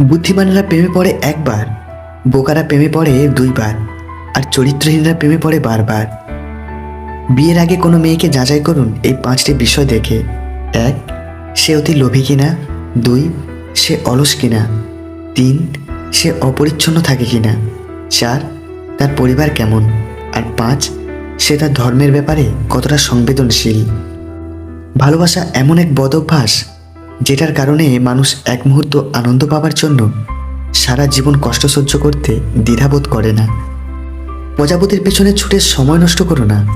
বুদ্ধিমানেরা প্রেমে পড়ে একবার, বোকারা প্রেমে পড়ে দুইবার, আর চরিত্রহীনরা প্রেমে পড়ে বারবার। বিয়ের আগে কোনো মেয়েকে যাচাই করুন এই পাঁচটি বিষয় দেখে। এক, সে অতি লোভী কিনা? দুই, সে অলস কিনা? তিন, সে অপরিচ্ছন্ন থাকে কিনা? চার, তার পরিবার কেমন? আর পাঁচ, সে তার ধর্মের ব্যাপারে কতটা সংবেদনশীল? ভালোবাসা এমন এক বদ অভ্যাস যেটার কারণে মানুষ এক মুহূর্ত আনন্দ পাওয়ার জন্য সারা জীবন কষ্ট সহ্য করতে দ্বিধাবোধ করে না। প্রজাপতির পেছনে ছুটে সময় নষ্ট করো না।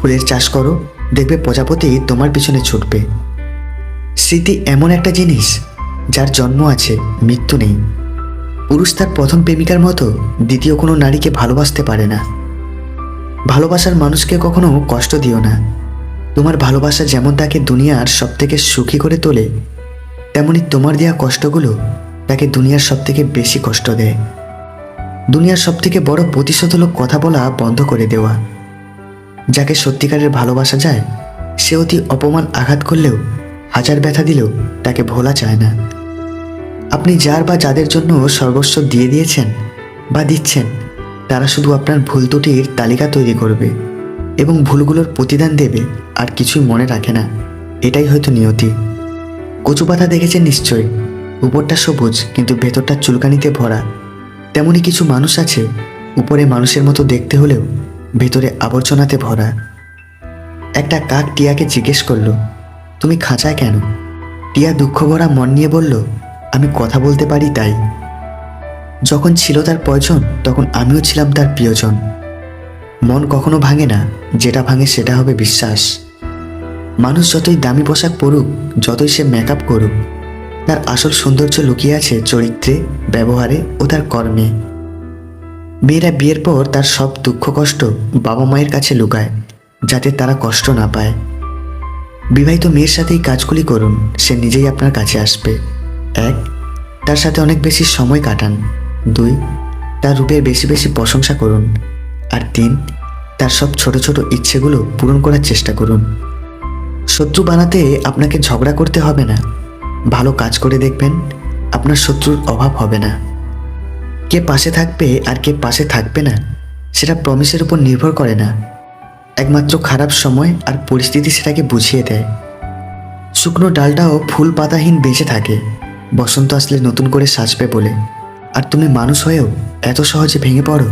ফুলের চাষ করো, দেখবে প্রজাপতি তোমার পিছনে ছুটবে। স্মৃতি এমন একটা জিনিস যার জন্ম আছে, মৃত্যু নেই। পুরুষ তার প্রথম প্রেমিকার মতো দ্বিতীয় কোনো নারীকে ভালোবাসতে পারে না। ভালোবাসার মানুষকে কখনো কষ্ট দিও না। তোমার ভালোবাসা যেমন তাকে দুনিয়ার সব থেকে সুখী করে তোলে তেমনি তোমার দেওয়া কষ্টগুলো তাকে দুনিয়ার সব থেকে বেশি কষ্ট দেয়। দুনিয়ার সব থেকে বড় প্রতিশোধ হলো কথা বলা বন্ধ করে দেওয়া। যাকে সত্যিকারের ভালোবাসা যায়, সে অতি অপমান আঘাত করলেও, হাজার ব্যথা দিলেও তাকে ভোলা চায় না। আপনি যার বা যাদের জন্য সর্বস্ব দিয়ে দিয়েছেন বা দিচ্ছেন, তারা শুধু আপনার ভুল ত্রুটির তালিকা তৈরি করবে এবং ভুলগুলোর প্রতিদান দেবে আর কিছুই মনে রাখে না। এটাই হয়তো নিয়তি। কচু পাতা দেখেছেন নিশ্চয় উপরটা সবুজ, কিন্তু ভেতরটা চুলকানিতে ভরা। তেমনি কিছু মানুষ আছে, উপরে মানুষের মতো দেখতে হলেও ভেতরে আবর্জনাতে ভরা। একটা কাক টিয়াকে জিজ্ঞেস করল, তুমি খাঁচায় কেন? টিয়া দুঃখ ভরা মন নিয়ে বলল, আমি কথা বলতে পারি তাই। যখন ছিল তার প্রয়োজন তখন আমিও ছিলাম তার প্রিয়জন। মন কখনো ভাঙে না, যেটা ভাঙে সেটা হবে বিশ্বাস। মানুষ যতই দামি পোশাক পরুক, যতই সে মেকআপ করুক, তার আসল সৌন্দর্য লুকিয়ে আছে চরিত্রে, ব্যবহারে ও তার কর্মে। মেয়েরা বিয়ের পর তার সব দুঃখ কষ্ট বাবা মায়ের কাছে লুকায়, যাতে তারা কষ্ট না পায়। বিবাহিত মেয়ের সাথেই কাজগুলি করুন, সে নিজেই আপনার কাছে আসবে। এক, তার সাথে অনেক বেশি সময় কাটান। দুই, তার রূপের বেশি বেশি প্রশংসা করুন। আর তিন, তার সব ছোট ছোট ইচ্ছেগুলো পূরণ করার চেষ্টা করুন। শত্রু বানাতে আপনাকে ঝগড়া করতে হবে না। ভালো কাজ করে দেখবেন, আপনার শত্রুর অভাব হবে না। কে পাশে থাকবে আর কে পাশে থাকবে না, সেটা প্রমিসের উপর নির্ভর করে না। একমাত্র খারাপ সময় আর পরিস্থিতি সেটাকে বুঝিয়ে দেয়। শুকনো ডালটাও ফুল পাতাহীন বেঁচে থাকে। বসন্ত আসলে নতুন করে সাজবে বলে। আর তুমি মানুষ হয়েও এত সহজে ভেঙে পড়ো?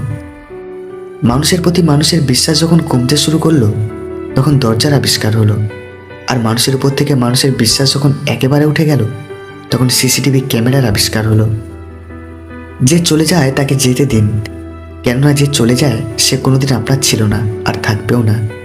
মানুষের প্রতি মানুষের বিশ্বাস যখন কমতে শুরু করল, তখন দরজার আবিষ্কার হলো। আর মানুষের উপর থেকে মানুষের বিশ্বাস যখন একেবারে উঠে গেল, তখন সিসিটিভি ক্যামেরার আবিষ্কার হলো। যে চলে যায় তাকে যেতে দিন। কেননা যে চলে যায়, সে কোনোদিন আপনার ছিল না আর থাকবেও না।